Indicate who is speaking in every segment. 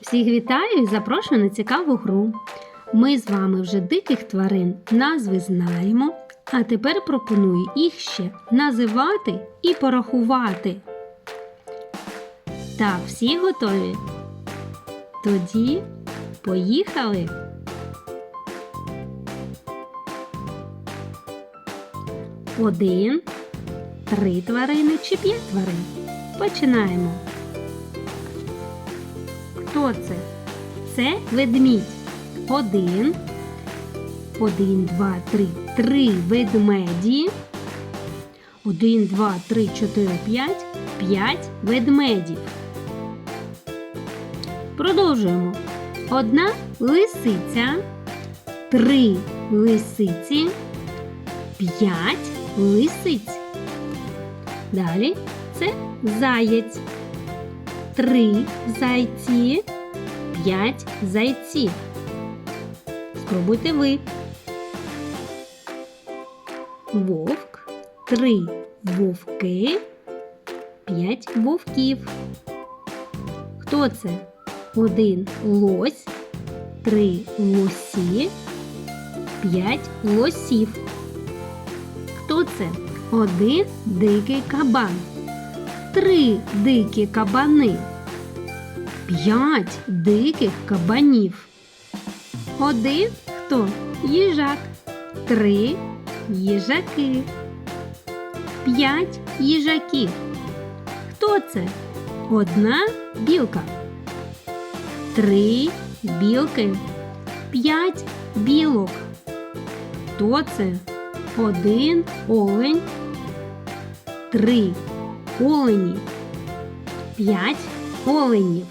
Speaker 1: Всіх вітаю і запрошую на цікаву гру. Ми з вами вже диких тварин назви знаємо, а тепер пропоную їх ще називати і порахувати. Так, всі готові? Тоді поїхали! Один, три тварини чи п'ять тварин. Починаємо. Хто це? Це ведмідь. Один. Один, два, три. Три ведмеді. Один, два, три, чотири, п'ять. П'ять ведмедів. Продовжуємо. Одна лисиця. Три лисиці. П'ять лисиць. Далі це заєць. Три зайці, п'ять зайців. Спробуйте ви. Вовк, три вовки, п'ять вовків. Хто це? Один лось, три лосі, п'ять лосів. Хто це? Один дикий кабан три дикі кабани, п'ять диких кабанів. Один хто? Їжак, три їжаки, п'ять їжаків. Хто це? Одна білка, три білки, п'ять білок. Хто це? Один олень, три олені. П'ять оленів.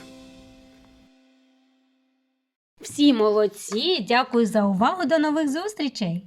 Speaker 1: Всі молодці. Дякую за увагу. До нових зустрічей!